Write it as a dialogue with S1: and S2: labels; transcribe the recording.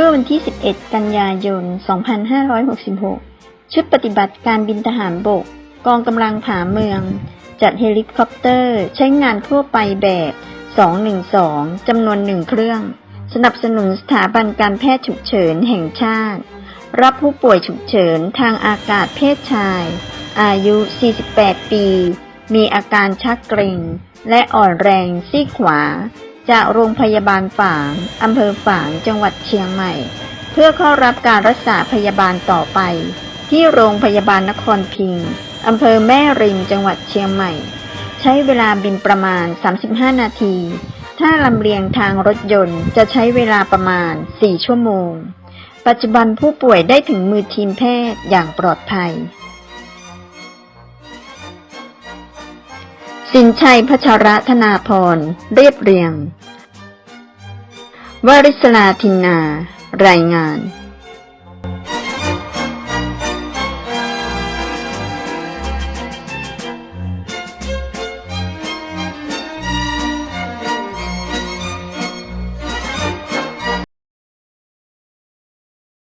S1: มื่อวันที่ 11 กันยายน 2566 ชุดปฏิบัติการบินทหารบก กองกำลังผาเมือง จัดเฮลิคอปเตอร์ ใช้งานทั่วไปแบบ 212 จำนวนหนึ่งเครื่อง สนับสนุนสถาบันการแพทย์ฉุกเฉินแห่งชาติ รับผู้ป่วยฉุกเฉินทางอากาศเพศชาย อายุ 48 ปี มีอาการชักเกร็ง และอ่อนแรงซี่ขวา จากโรงพยาบาลฝาง อำเภอฝาง จังหวัดเชียงใหม่ เพื่อเข้ารับการรักษาพยาบาลต่อไป ที่โรงพยาบาลนครพิงค์อำเภอแม่ริม จังหวัดเชียงใหม่ ใช้เวลาบินประมาณ 35 นาที ถ้าลำเลียงทางรถยนต์จะใช้เวลาประมาณ 4 ชั่วโมง ปัจจุบันผู้ป่วยได้ถึงมือทีมแพทย์อย่างปลอดภัย สินชัยพัชระธนาพร เรียบเรียง วริศลาทินนา รายงาน